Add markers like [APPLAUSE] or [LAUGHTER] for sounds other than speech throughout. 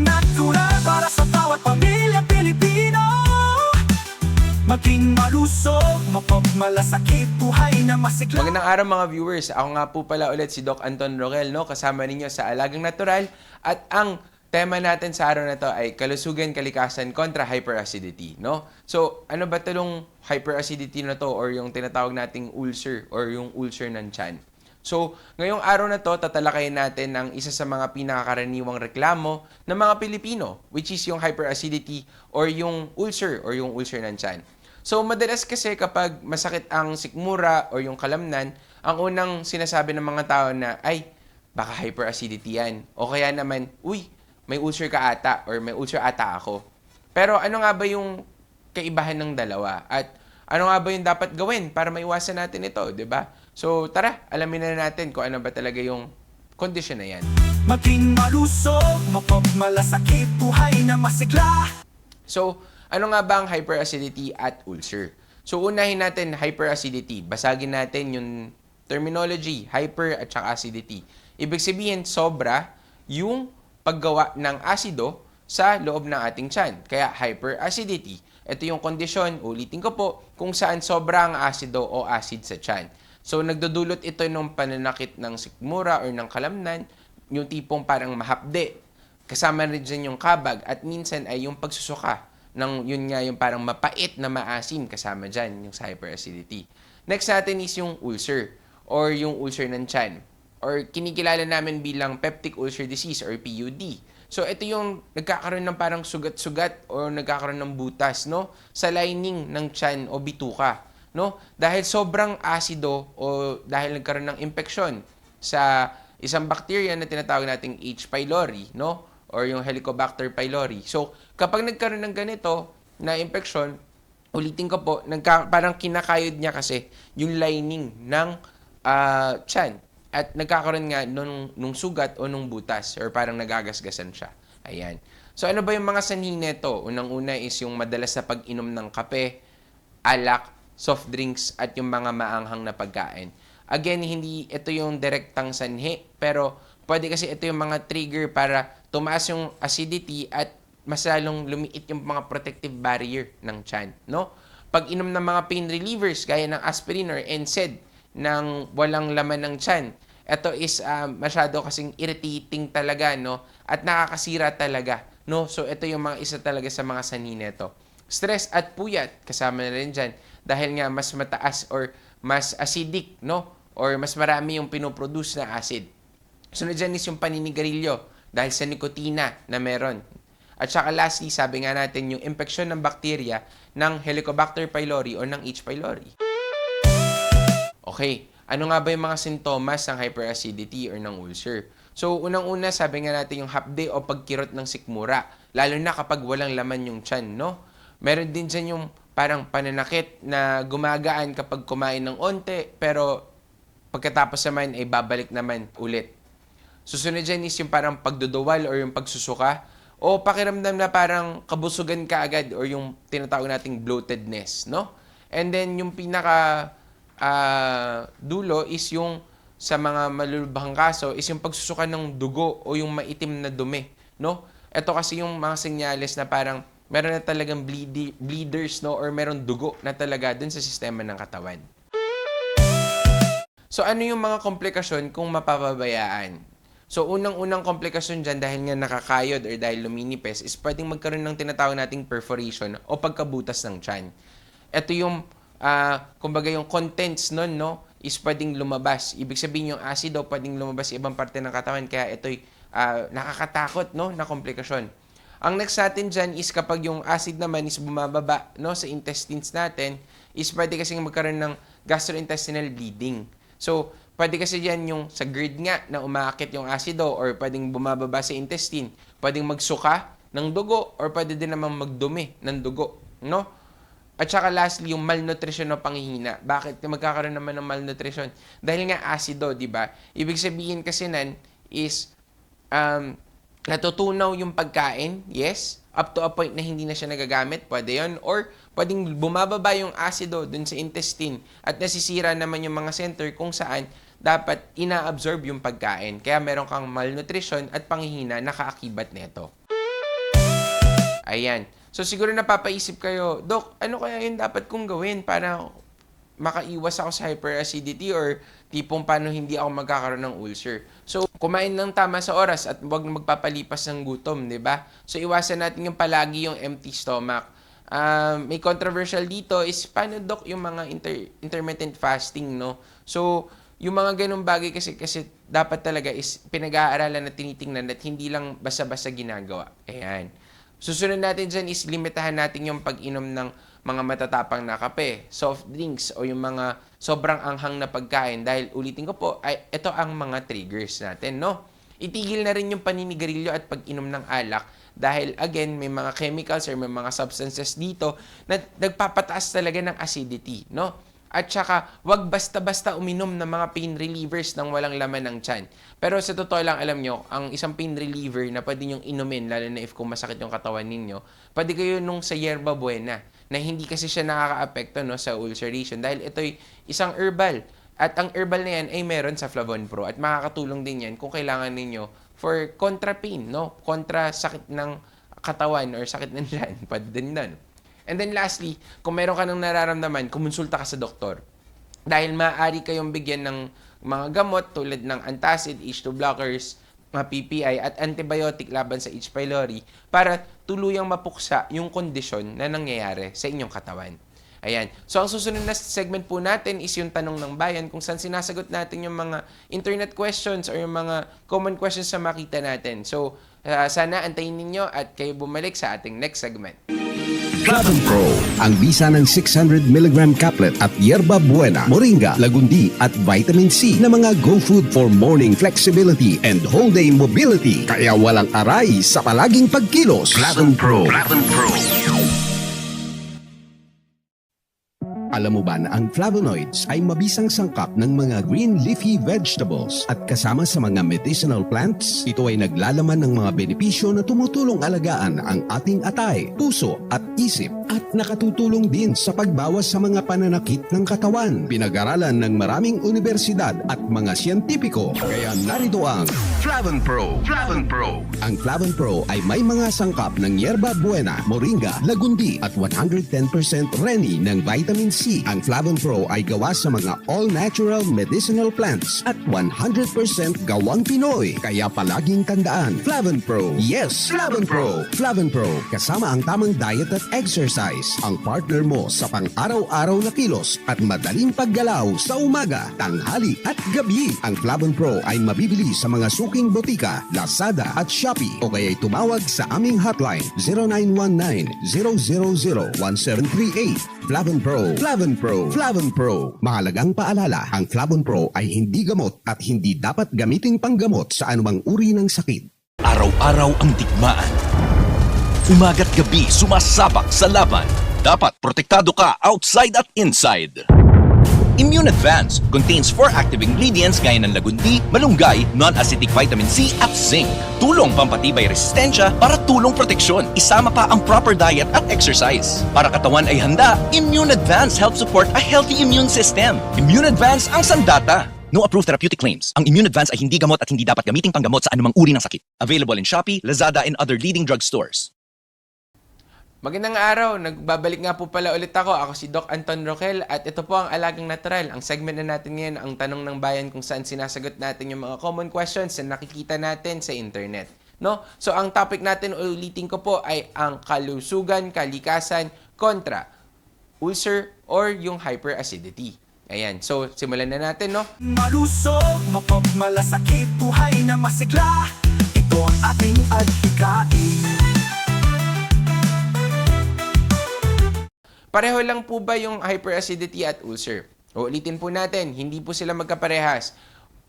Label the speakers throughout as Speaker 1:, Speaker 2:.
Speaker 1: ang natural para sa bawat pamilya Pilipino Maging malusog, mapagmalasakit, buhay na masigla
Speaker 2: Magandang araw mga viewers. Ako nga po pala ulit si Doc Anton Roquel, no? kasama ninyo sa Alagang Natural. At ang tema natin sa araw na to ay kalusugan, kalikasan kontra hyperacidity. No? So, ano ba itong hyperacidity na to or yung tinatawag nating ulcer or yung ulcer ng tiyan? So, ngayong araw na to, tatalakayin natin ang isa sa mga pinakakaraniwang reklamo ng mga Pilipino, which is yung hyperacidity or yung ulcer or yung ulcer ng tiyan. So, madalas kasi kapag masakit ang sikmura o yung kalamnan, ang unang sinasabi ng mga tao na, ay, baka hyperacidity yan. O kaya naman, uy, may ulcer ka ata or may ulcer ata ako. Pero ano nga ba yung kaibahan ng dalawa? At ano nga ba yung dapat gawin para maiwasan natin ito, di ba? So, tara, alamin na natin kung ano ba talaga yung condition na yan.
Speaker 1: Maging malusog, mapagmalasakit, buhay na masigla
Speaker 2: So, ano nga ba ang hyperacidity at ulcer? So, unahin natin hyperacidity. Basagin natin yung terminology, hyper at saka acidity. Ibig sabihin, sobra yung paggawa ng asido sa loob ng ating tiyan. Kaya hyperacidity. Ito yung kondisyon, ulitin ko po, kung saan sobra ang asido o acid sa tiyan. So, nagdudulot ito ng pananakit ng sikmura or ng kalamnan, yung tipong parang mahapde. Kasama rin dyan yung kabag at minsan ay yung pagsusuka ng yun nga yung parang mapait na maasim kasama dyan yung hyperacidity. Next natin is yung ulcer or yung ulcer ng tiyan or kinikilala namin bilang peptic ulcer disease or PUD. So ito yung nagkakaroon ng parang sugat-sugat o nagkakaroon ng butas no sa lining ng tiyan o bituka no dahil sobrang asido o dahil nagkaroon ng infeksyon sa isang bacteria na tinatawag nating H. pylori no or yung Helicobacter pylori. So kapag nagkaroon ng ganito na infeksyon, ulitin ko po, nagka, parang kinakayod niya kasi yung lining ng ah, tiyan at nagkakaroon nga nung, nung sugat o nung butas or parang nagagasgasan siya. Ayan. So ano ba yung mga sanhi nito? Unang-una is yung madalas na pag-inom ng kape, alak, soft drinks at yung mga maanghang na pagkain. Again, hindi ito yung direktang sanhi, pero pwede kasi ito yung mga trigger para tumaas yung acidity at mas lalong lumiit yung mga protective barrier ng tiyan, no? Pag inom ng mga pain relievers gaya ng aspirin or NSAID ng walang laman ng tiyan, ito is ah, masyado kasing irritating talaga, no? At nakakasira talaga, no? So ito yung mga isa talaga sa mga sanhi nito. Stress at puyat kasama na rin dyan dahil nga mas mataas or mas acidic, no? Or mas marami yung pinoproduce na acid. Sunod dyan is yung paninigarilyo dahil sa nikotina na meron. At saka lastly, sabi nga natin yung infeksyon ng bakterya ng Helicobacter pylori o ng H. pylori. Okay, ano nga ba yung mga sintomas ng hyperacidity or ng ulcer? So, unang-una, sabi nga natin yung hapde o pagkirot ng sikmura. Lalo na kapag walang laman yung tiyan, no? Meron din dyan yung parang pananakit na gumagaan kapag kumain ng onte, pero pagkatapos naman ay babalik naman ulit. Susunod dyan is yung parang pagduduwal or yung pagsusuka o pakiramdam na parang kabusugan ka agad or yung tinatawag nating bloatedness, no? And then yung pinaka ah, dulo is yung sa mga malulubhang kaso is yung pagsusuka ng dugo o yung maitim na dumi, no? Ito kasi yung mga senyales na parang meron na talagang bleedi- bleeders, no? Or meron dugo na talaga dun sa sistema ng katawan. So ano yung mga komplikasyon kung mapapabayaan? So unang-unang komplikasyon dyan dahil nga nakakayod or dahil luminipes is pwedeng magkaroon ng tinatawag nating perforation o pagkabutas ng tiyan. Ito yung, ah, kumbaga yung contents nun, no, is pwedeng lumabas. Ibig sabihin yung acido pwedeng lumabas sa ibang parte ng katawan kaya ito'y ah, nakakatakot, no, na komplikasyon. Ang next natin dyan is kapag yung acid naman is bumababa no, sa intestines natin, is pwede kasing magkaroon ng gastrointestinal bleeding. So, pwede kasi yan yung sa GERD nga na umaakit yung asido or pwedeng bumababa sa intestine. Pwedeng magsuka ng dugo or pwede din naman magdumi ng dugo. No? At saka lastly, yung malnutrition o panghihina. Bakit magkakaroon naman ng malnutrition? Dahil nga asido, di ba? Ibig sabihin kasi nan is um, natutunaw yung pagkain, yes, up to a point na hindi na siya nagagamit, pwede yon Or pwedeng bumababa yung asido dun sa intestine at nasisira naman yung mga center kung saan dapat ina-absorb yung pagkain. Kaya meron kang malnutrition at panghihina na kaakibat nito. Ayan. So siguro napapaisip kayo, Dok, ano kaya yung dapat kong gawin para makaiwas ako sa hyperacidity or tipong paano hindi ako magkakaroon ng ulcer. So, kumain ng tama sa oras at huwag magpapalipas ng gutom, di ba? So, iwasan natin yung palagi yung empty stomach. Um, may controversial dito is paano dok yung mga inter- intermittent fasting, no? So, yung mga ganung bagay kasi kasi dapat talaga is pinag-aaralan at tinitingnan at hindi lang basta-basta ginagawa. Ayan. Susunod natin dyan is limitahan natin yung pag-inom ng mga matatapang na kape, soft drinks, o yung mga sobrang anghang na pagkain. Dahil ulitin ko po, ay, ito ang mga triggers natin, no? Itigil na rin yung paninigarilyo at pag-inom ng alak dahil again, may mga chemicals or may mga substances dito na nagpapataas talaga ng acidity, no? At saka, wag basta-basta uminom ng mga pain relievers nang walang laman ng tiyan. Pero sa totoo lang, alam nyo, ang isang pain reliever na pwede nyong inumin, lalo na if kung masakit yung katawan ninyo, pwede kayo nung sa yerba buena, na hindi kasi siya nakaka-apekto no, sa ulceration. Dahil ito'y isang herbal. At ang herbal na yan ay meron sa Flavon Pro. At makakatulong din yan kung kailangan ninyo for contra pain, no? Kontra sakit ng katawan or sakit ng [LAUGHS] tiyan. Pwede din nun. And then lastly, kung meron ka ng nararamdaman, kumonsulta ka sa doktor. Dahil maaari kayong bigyan ng mga gamot tulad ng antacid, H2 blockers, mga PPI at antibiotic laban sa H. pylori para tuluyang mapuksa yung kondisyon na nangyayari sa inyong katawan. Ayan. So, ang susunod na segment po natin is yung tanong ng bayan kung saan sinasagot natin yung mga internet questions or yung mga common questions na makita natin. So, uh, sana antayin ninyo at kayo bumalik sa ating next segment.
Speaker 3: Flavon Pro, ang bisa ng 600mg caplet at yerba buena, moringa, lagundi at vitamin C na mga go food for morning flexibility and whole day mobility. Kaya walang aray sa palaging pagkilos. Flavon Pro. Flavon Pro. Alam mo ba na ang flavonoids ay mabisang sangkap ng mga green leafy vegetables at kasama sa mga medicinal plants? Ito ay naglalaman ng mga benepisyo na tumutulong alagaan ang ating atay, puso at isip at nakatutulong din sa pagbawas sa mga pananakit ng katawan. Pinag-aralan ng maraming universidad at mga siyentipiko. Kaya narito ang Flavon Pro. Flavon Pro. Ang Flavon Pro ay may mga sangkap ng yerba buena, moringa, lagundi at 110% reni ng vitamin C. Ang Flavon Pro ay gawa sa mga all-natural medicinal plants at 100% gawang Pinoy. Kaya palaging tandaan, Flavon Pro. Yes, Flavon Pro. Flavon Pro, kasama ang tamang diet at exercise. Ang partner mo sa pang-araw-araw na kilos at madaling paggalaw sa umaga, tanghali at gabi. Ang Flavon Pro ay mabibili sa mga suking botika, Lazada at Shopee o kaya'y tumawag sa aming hotline 0919-000-1738. Flavon Pro, Flavon Pro, Flavon Pro. Mahalagang paalala, ang Flavon Pro ay hindi gamot at hindi dapat gamiting panggamot sa anumang uri ng sakit.
Speaker 4: Araw-araw ang digmaan. Umaga't gabi sumasabak sa laban. Dapat protektado ka outside at inside. Immune Advance contains four active ingredients gaya ng lagundi, malunggay, non-acidic vitamin C at zinc. Tulong pampatibay resistensya para tulong proteksyon. Isama pa ang proper diet at exercise. Para katawan ay handa, Immune Advance helps support a healthy immune system. Immune Advance ang sandata. No approved therapeutic claims. Ang Immune Advance ay hindi gamot at hindi dapat gamiting panggamot sa anumang uri ng sakit. Available in Shopee, Lazada, and other leading drugstores.
Speaker 2: Magandang araw, nagbabalik nga po pala ulit ako. Ako si Doc Anton Roquel at ito po ang Alagang Natural. Ang segment na natin ngayon, ang tanong ng bayan kung saan sinasagot natin yung mga common questions na nakikita natin sa internet. No? So ang topic natin, ulitin ko po, ay ang kalusugan, kalikasan, kontra ulcer or yung hyperacidity. Ayan, so simulan na natin, no?
Speaker 1: Malusog, mapagmalasakit, buhay na masigla Ito ang ating adhikain
Speaker 2: Pareho lang po ba yung hyperacidity at ulcer? O ulitin po natin, hindi po sila magkaparehas.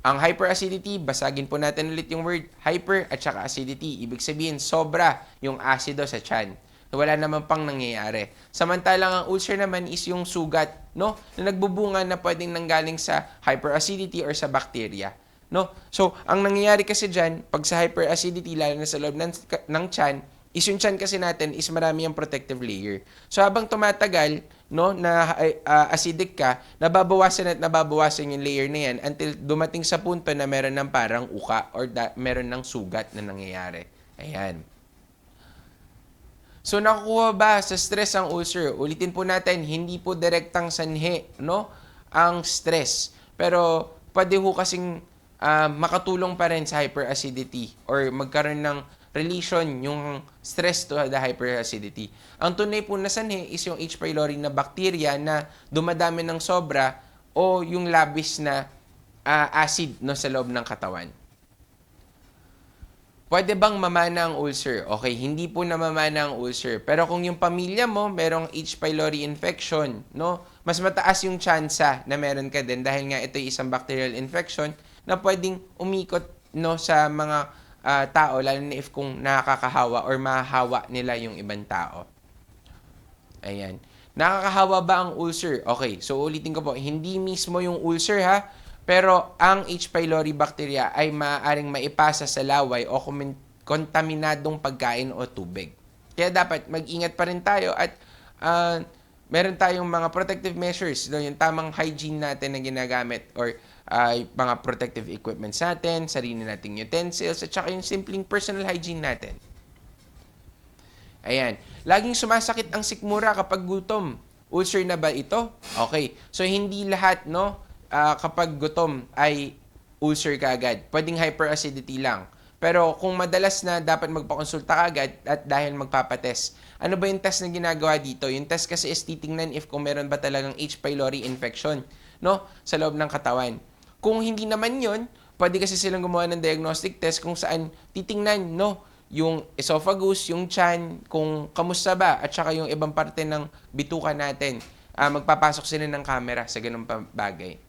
Speaker 2: Ang hyperacidity, basagin po natin ulit yung word hyper at saka acidity. Ibig sabihin, sobra yung asido sa tiyan. Wala naman pang nangyayari. Samantalang ang ulcer naman is yung sugat, no? Na nagbubunga na pwedeng nanggaling sa hyperacidity or sa bacteria. No? So, ang nangyayari kasi dyan, pag sa hyperacidity, lalo na sa loob ng, ng tiyan, is yung tiyan kasi natin is marami ang protective layer. So habang tumatagal, no, na uh, acidic ka, nababawasan at nababawasan yung layer na yan until dumating sa punto na meron ng parang uka or da- meron ng sugat na nangyayari. Ayan. So nakukuha ba sa stress ang ulcer? Ulitin po natin, hindi po direktang sanhi, no? Ang stress. Pero pwede ho kasing ah, makatulong pa rin sa hyperacidity or magkaroon ng relation yung stress to the hyperacidity. Ang tunay po na sanhi is yung H. pylori na bacteria na dumadami ng sobra o yung labis na ah, acid no sa loob ng katawan. Pwede bang mamana ang ulcer? Okay, hindi po na mamana ang ulcer. Pero kung yung pamilya mo merong H. pylori infection, no? Mas mataas yung tsansa na meron ka din dahil nga ito ay isang bacterial infection na pwedeng umikot no sa mga ah, tao lalo na if kung nakakahawa or mahahawa nila yung ibang tao. Ayan. Nakakahawa ba ang ulcer? Okay, so ulitin ko po, hindi mismo yung ulcer ha, pero ang H. pylori bacteria ay maaaring maipasa sa laway o kontaminadong pagkain o tubig. Kaya dapat mag-ingat pa rin tayo at ah, meron tayong mga protective measures, yung tamang hygiene natin na ginagamit or yung mga protective equipments natin, sarili nating utensils, at saka yung simpleng personal hygiene natin. Ayan. Laging sumasakit ang sikmura kapag gutom. Ulcer na ba ito? Okay. So, hindi lahat, no, ah, kapag gutom ay ulcer ka agad. Pwedeng hyperacidity lang. Pero kung madalas na dapat magpakonsulta ka agad at dahil magpapatest, ano ba yung test na ginagawa dito? Yung test kasi is titingnan if kung meron ba talagang H. pylori infection no, sa loob ng katawan. Kung hindi naman yon, pwede kasi silang gumawa ng diagnostic test kung saan titingnan, no, yung esophagus, yung chan, kung kamusta ba, at saka yung ibang parte ng bituka natin. Ah, magpapasok sila ng camera sa ganung pa- bagay.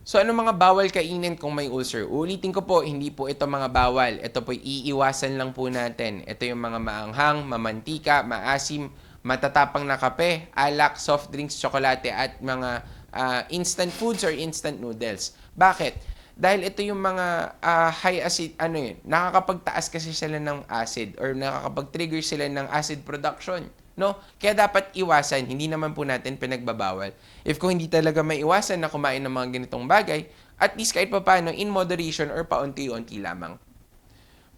Speaker 2: So ano mga bawal kainin kung may ulcer? Ulitin ko po, hindi po ito mga bawal. Ito po iiwasan lang po natin. Ito yung mga maanghang, mamantika, maasim, matatapang na kape, alak, soft drinks, tsokolate at mga ah, instant foods or instant noodles. Bakit? Dahil ito yung mga ah, high acid, ano yun, nakakapagtaas kasi sila ng acid or nakakapag-trigger sila ng acid production. No? Kaya dapat iwasan, hindi naman po natin pinagbabawal. If kung hindi talaga may iwasan na kumain ng mga ganitong bagay, at least kahit pa paano, in moderation or paunti-unti lamang.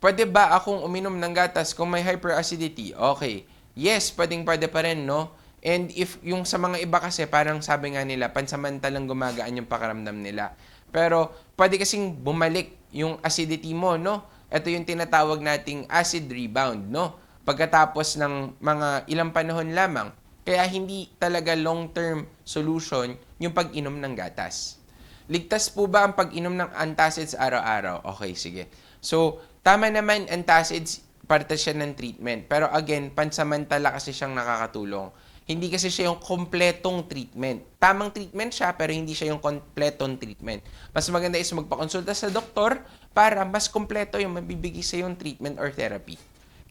Speaker 2: Pwede ba akong uminom ng gatas kung may hyperacidity? Okay. Yes, pwedeng pwede pa rin, no? And if yung sa mga iba kasi, parang sabi nga nila, pansamantalang gumagaan yung pakaramdam nila. Pero pwede kasing bumalik yung acidity mo, no? Ito yung tinatawag nating acid rebound, no? Pagkatapos ng mga ilang panahon lamang. Kaya hindi talaga long-term solution yung pag-inom ng gatas. Ligtas po ba ang pag-inom ng antacids araw-araw? Okay, sige. So, tama naman, antacids, parte siya ng treatment. Pero again, pansamantala kasi siyang nakakatulong. Hindi kasi siya yung kompletong treatment. Tamang treatment siya, pero hindi siya yung kompletong treatment. Mas maganda is magpakonsulta sa doktor para mas kompleto yung mabibigay sa yung treatment or therapy.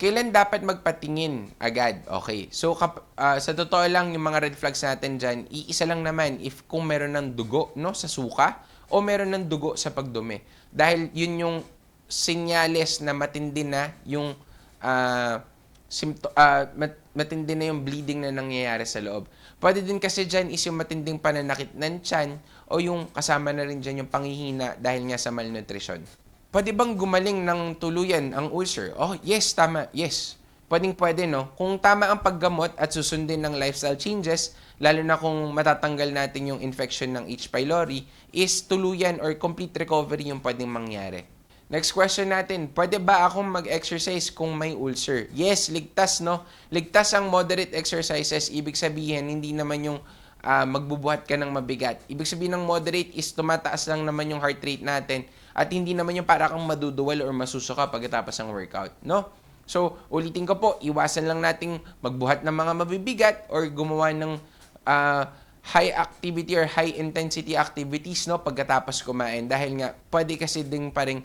Speaker 2: Kailan dapat magpatingin agad? Okay. So, kap- ah, sa totoo lang, yung mga red flags natin dyan, iisa lang naman if kung meron ng dugo no, sa suka o meron ng dugo sa pagdumi. Dahil yun yung senyales na matindi na yung ah, simto- ah, mat- matindi na yung bleeding na nangyayari sa loob. Pwede din kasi dyan is yung matinding pananakit ng tiyan o yung kasama na rin dyan yung panghihina dahil nga sa malnutrition. Pwede bang gumaling ng tuluyan ang ulcer? Oh, yes, tama. Yes. Pwedeng pwede, no? Kung tama ang paggamot at susundin ng lifestyle changes, lalo na kung matatanggal natin yung infection ng H. pylori, is tuluyan or complete recovery yung pwedeng mangyari. Next question natin, pwede ba akong mag-exercise kung may ulcer? Yes, ligtas, no? Ligtas ang moderate exercises. Ibig sabihin, hindi naman yung ah, magbubuhat ka ng mabigat. Ibig sabihin ng moderate is tumataas lang naman yung heart rate natin at hindi naman yung para kang maduduwal or masusuka pagkatapos ng workout, no? So, ulitin ko po, iwasan lang nating magbuhat ng mga mabibigat or gumawa ng ah, high activity or high intensity activities no pagkatapos kumain dahil nga pwede kasi ding pa rin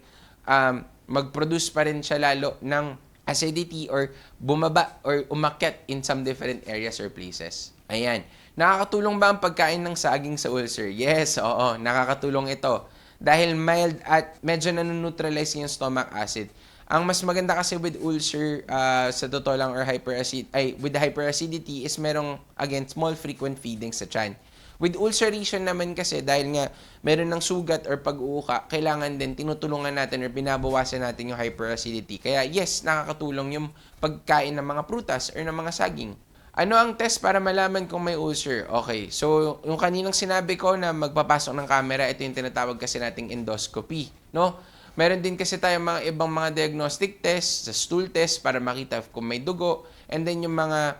Speaker 2: um, mag-produce pa rin siya lalo ng acidity or bumaba or umakyat in some different areas or places. Ayan. Nakakatulong ba ang pagkain ng saging sa ulcer? Yes, oo, nakakatulong ito. Dahil mild at medyo nanoneutralize yung stomach acid. Ang mas maganda kasi with ulcer, ah, sa totoo lang, or hyperacid, ay, with the hyperacidity is merong, again, small frequent feeding sa tiyan. With ulceration naman kasi, dahil nga meron ng sugat or pag-uuka, kailangan din tinutulungan natin or binabawasan natin yung hyperacidity. Kaya yes, nakakatulong yung pagkain ng mga prutas or ng mga saging. Ano ang test para malaman kung may ulcer? Okay, so yung kaninang sinabi ko na magpapasok ng camera, ito yung tinatawag kasi nating endoscopy, no? Meron din kasi tayong mga ibang mga diagnostic test, sa stool test para makita kung may dugo, and then yung mga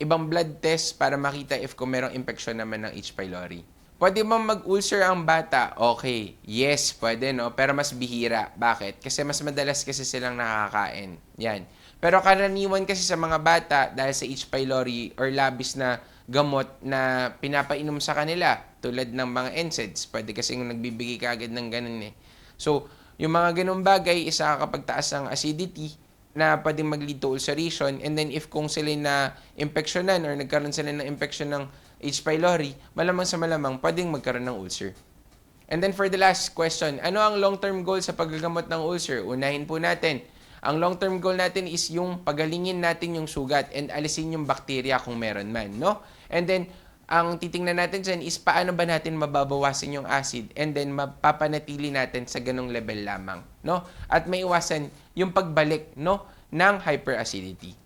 Speaker 2: ibang blood test para makita if kung merong infection naman ng H. pylori. Pwede bang mag-ulcer ang bata? Okay. Yes, pwede, no? Pero mas bihira. Bakit? Kasi mas madalas kasi silang nakakain. Yan. Pero karaniwan kasi sa mga bata, dahil sa H. pylori or labis na gamot na pinapainom sa kanila, tulad ng mga NSAIDs, pwede kasi nagbibigay ka agad ng ganun eh. So, yung mga ganung bagay, isa kapag taas ang acidity, na pwedeng mag-lead to ulceration and then if kung sila na infectionan or nagkaroon sila ng infection ng H. pylori, malamang sa malamang pwedeng magkaroon ng ulcer. And then for the last question, ano ang long-term goal sa paggagamot ng ulcer? Unahin po natin. Ang long-term goal natin is yung pagalingin natin yung sugat and alisin yung bakterya kung meron man, no? And then, ang titingnan natin dyan is paano ba natin mababawasan yung acid and then mapapanatili natin sa ganong level lamang, no? At may iwasan yung pagbalik, no, ng hyperacidity.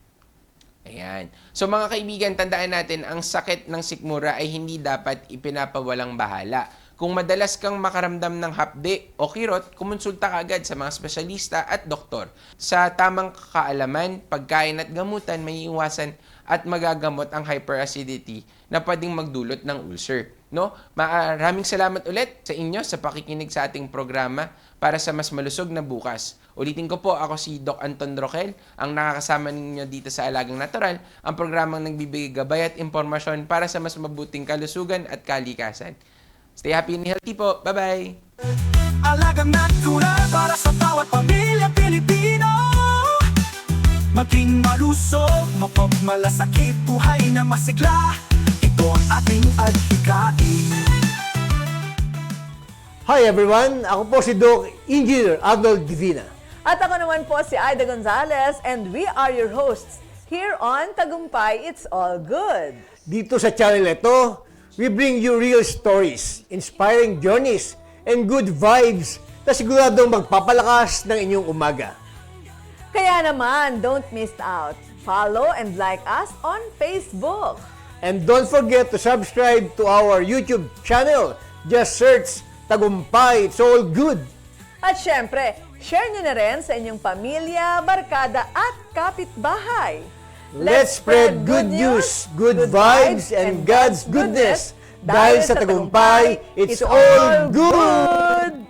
Speaker 2: Ayan. So mga kaibigan, tandaan natin, ang sakit ng sikmura ay hindi dapat ipinapawalang bahala. Kung madalas kang makaramdam ng hapde o kirot, kumonsulta ka agad sa mga espesyalista at doktor. Sa tamang kaalaman, pagkain at gamutan, may iwasan at magagamot ang hyperacidity na pwedeng magdulot ng ulcer. No? Maraming salamat ulit sa inyo sa pakikinig sa ating programa para sa mas malusog na bukas. Ulitin ko po, ako si Doc Anton Roquel, ang nakakasama ninyo dito sa Alagang Natural, ang programang nagbibigay gabay at impormasyon para sa mas mabuting kalusugan at kalikasan. Stay happy and healthy po. Bye-bye!
Speaker 1: Alagang natural para sa bawat pamilya Pilipino Maging malusog, mapagmalasakit, buhay na masigla Ito ang ating adhikain
Speaker 5: Hi everyone, ako po si Doc Engineer Arnold Divina.
Speaker 6: At ako naman po si Aida Gonzalez and we are your hosts here on Tagumpay It's All Good.
Speaker 5: Dito sa channel ito, we bring you real stories, inspiring journeys, and good vibes na siguradong magpapalakas ng inyong umaga.
Speaker 6: Kaya naman, don't miss out. Follow and like us on Facebook.
Speaker 5: And don't forget to subscribe to our YouTube channel. Just search Tagumpay, It's All Good.
Speaker 6: At syempre, share nyo na rin sa inyong pamilya, barkada at kapitbahay.
Speaker 5: Let's spread good news, good vibes, and God's goodness. Dahil sa Tagumpay, it's all good!